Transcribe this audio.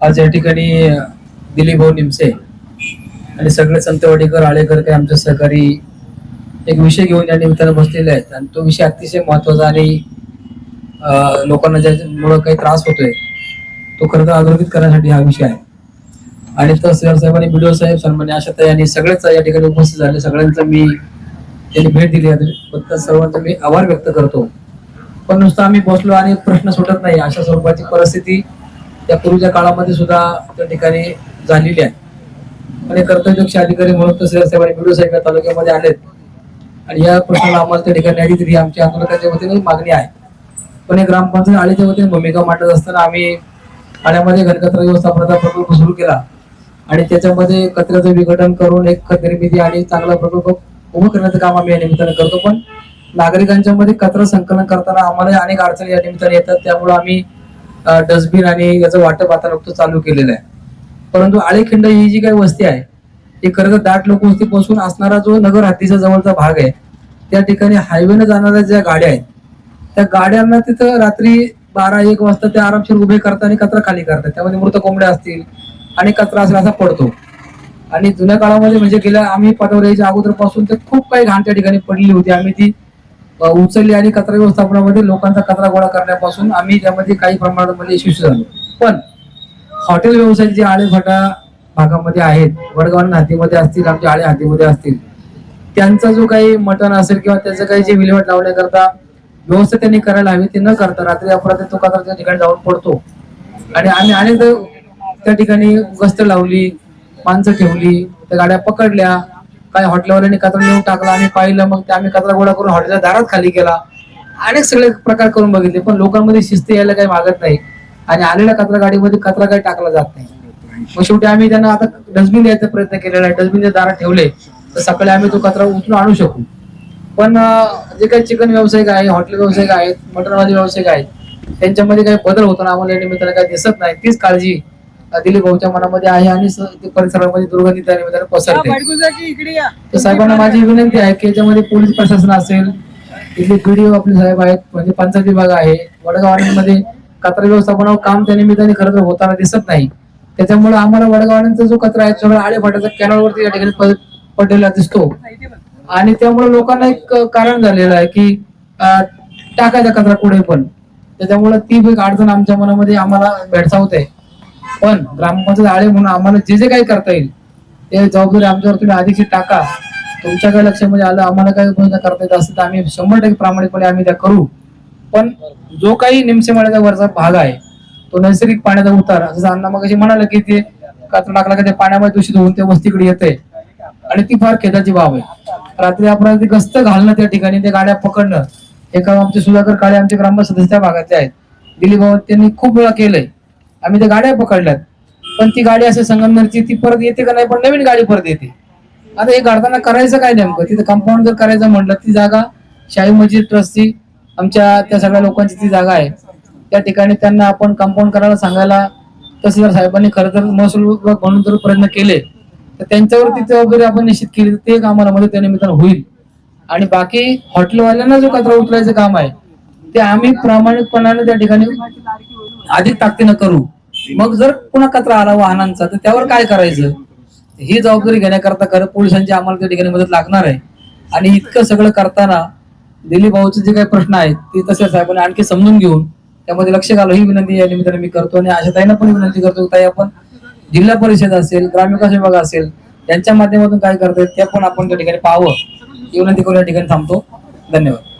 आज या ठिकाणी दिलीप भाऊ निमसे आणि सगळे संतवाडीकर आळेकर काही आमचे सहकारी एक विषय घेऊन या निमित्तानं बसलेले आहेत. आणि तो विषय अतिशय महत्त्वाचा आणि लोकांना ज्यामुळं काही त्रास होतोय तो खरं तर अधोरेखित करण्यासाठी हा विषय आहे. आणि तर सर साहेबांनी बीडीओ साहेब सन्मान्य आशाताई यांनी सगळेच या ठिकाणी उपस्थित झाले. सगळ्यांचं मी त्यांनी भेट दिली याबद्दल सर्वांचा मी आभार व्यक्त करतो. पण नुसतं आम्ही बसलो आणि प्रश्न सुटत नाही. अशा स्वरूपाची परिस्थिती त्या पूर्वीच्या काळामध्ये सुद्धा त्या ठिकाणी झालेली आहे. आणि कर्तव्यक्ष अधिकारी म्हणून तसे साहेबांनी बीडीओ साहेब या तालुक्यामध्ये आलेत. आणि या प्रश्नाला आम्हाला त्या ठिकाणी न्याय दिली ही आमच्या आंदोलकाच्या वतीने मागणी आहे. पण हे ग्रामपंचायत आळीच्या वतीने भूमिका मांडत असताना आम्ही पाण्यामध्ये घनकचरा व्यवस्थापनाचा प्रकल्प सुरू केला. आणि त्याच्यामध्ये कचऱ्याचं विघटन करून एक खत निर्मिती आणि चांगला प्रकल्प उभं करण्याचं काम आम्ही या निमित्तानं करतो. पण नागरिकांच्या मध्ये कचरा संकलन करताना आम्हाला अनेक अडचणी या निमित्ताने येतात. त्यामुळे आम्ही डस्टबिन आणि याचं वाटप आता नुकतं चालू केलेलं आहे. परंतु आळेखिंड ही जी काही वस्ती आहे ही खरं तर दाट लोकवस्तीपासून असणारा जो नगर हद्दीचा जवळचा भाग आहे त्या ठिकाणी हायवेनं जाणाऱ्या ज्या गाड्या आहेत त्या गाड्यांना तिथं रात्री बारा एक वाजता ते आरामशीर उभे करतात आणि कचरा खाली करतात. त्यामध्ये मृत कोंबड्या असतील आणि कचरा असेल असा पडतो. आणि जुन्या काळामध्ये म्हणजे गेल्या आम्ही पटवल्याच्या अगोदरपासून ते खूप काही घाण त्या ठिकाणी पडली होती. आम्ही ती उचलली आणि कचरा व्यवस्थापनामध्ये लोकांचा कचरा गोळा करण्यापासून आम्ही त्यामध्ये काही प्रमाणामध्ये यशस्वी झालो. पण हॉटेल व्यवसाय जे आळेफाटा भागामध्ये आहेत वडगाव हातीमध्ये असतील आमच्या आळे हातीमध्ये असतील त्यांचा जो काही मटण असेल किंवा त्याचं काही जे विल्हेवाट लावण्याकरता व्यवस्था त्यांनी करायला हवी ते न करता रात्री अपराधी तो कचरा त्या ठिकाणी जाऊन पडतो. आणि आम्ही अनेक त्या ठिकाणी गस्त लावली माणसं ठेवली त्या गाड्या पकडल्या काही हॉटेलवाल्यांनी कचरा नेऊन टाकला आणि पाहिलं मग ते आम्ही कचरा गोळा करून हॉटेलच्या दारात खाली केला. अनेक सगळे प्रकार करून बघितले पण लोकांमध्ये शिस्त यायला काही मागत नाही. आणि आलेल्या कचरा गाडीमध्ये कचरा काही टाकला जात नाही. मग शेवटी आम्ही त्यांना आता डस्टबिन द्यायचा प्रयत्न केलेला आहे. डस्टबिन दारात ठेवले तर सकाळी आम्ही तो कचरा उचलून आणू शकू. पण जे काही चिकन व्यावसायिक आहे हॉटेल व्यावसायिक आहेत मटनवाले व्यावसायिक आहेत त्यांच्यामध्ये काही बदल होताना आम्हाला निमित्ताने काही दिसत नाही. तीच काळजी दिलीप भाऊच्या मनामध्ये आहे आणि स- ते परिसरामध्ये दुर्गंधी पसरते. तर साहेबांना माझी विनंती आहे की याच्यामध्ये पोलीस प्रशासन असेल इथले पीडीओ आपले साहेब आहेत म्हणजे पंचायत विभाग आहे वडगावांमध्ये कचरा व्यवस्थापनावर काम त्या निमित्ताने खरं तर होताना दिसत नाही. त्याच्यामुळे आम्हाला वडगावांचा जो कचरा आहे सगळं आळे फाट्याचा कॅनलवरती या ठिकाणी प- पडलेला दिसतो. आणि त्यामुळे लोकांना एक कारण झालेलं आहे की अं, टाकायचा कचरा कुठे पण. त्याच्यामुळे ती एक अडचण आमच्या मनामध्ये आम्हाला भेडसावते पण ग्रामपंचायत आळे म्हणून आम्हाला जे जे काही करता येईल ते जबाबदारी आमच्यावर तुम्ही आधीच टाका. तुमच्या काही लक्षामध्ये आलं आम्हाला काही भूमिका करता येत असेल तर आम्ही शंभर टक्के प्रामाणिकपणे आम्ही त्या करू. पण जो काही निमसेमाळ्याचा वरचा भाग आहे तो नैसर्गिक पाण्याचा उतार जसं अण्णा मग म्हणाल की ते कचरा टाकला की ते पाण्यामध्ये दूषित होऊन ते वस्तीकडे येते आणि ती फार खेदाची बाब आहे. रात्री आपण ती गस्त घालणं त्या ठिकाणी त्या गाड्या पकडणं हे काम आमचे सुधाकर काळे आमचे ग्राम सदस्य त्या भागातले आहेत. दिलीप त्यांनी खूप वेळा केलंय. आम्ही त्या गाड्या पकडल्यात. पण ती गाडी असे संगमनेरची ती परत येते का नाही पण नवीन गाडी परत येते. आता हे काढताना करायचं काय नेमकं? तिथं कंपाऊंड जर करायचं म्हटलं ती जागा शाही मस्जिद ट्रस्टची आमच्या त्या सगळ्या लोकांची ती जागा आहे. त्या ठिकाणी त्यांना आपण कंपाऊंड करायला सांगायला तहसीलदार साहेबांनी खरं तर महसूल विभाग म्हणून जर प्रयत्न केले तर त्यांच्यावरती जबाबदारी आपण निश्चित केली तर ते एक आम्हाला मदत त्या निमित्तानं होईल. आणि बाकी हॉटेलवाल्यांना जो कचरा उचलायचं काम आहे ते आम्ही प्रामाणिकपणाने त्या ठिकाणी अधिक ताकदीनं करू. मग जर पुन्हा कचरा आला वाहनांचा तर त्यावर काय करायचं? ही जबाबदारी घेण्याकरता खरं पोलिसांची आम्हाला त्या ठिकाणी मदत लागणार आहे. आणि इतकं सगळं करताना दिलीप भाऊचे जे काही प्रश्न आहेत ते तसे साहेबांनी आणखी समजून घेऊन त्यामध्ये लक्ष घालू ही विनंती या निमित्ताने मी करतो आणि अशा ताईंना पण विनंती करतो ताई आपण जिल्हा परिषद असेल ग्रामविकास विभाग असेल यांच्या माध्यमातून काय करता येईल ते पण आपण त्या ठिकाणी पाहावं. ही विनंती करून या ठिकाणी थांबतो. धन्यवाद.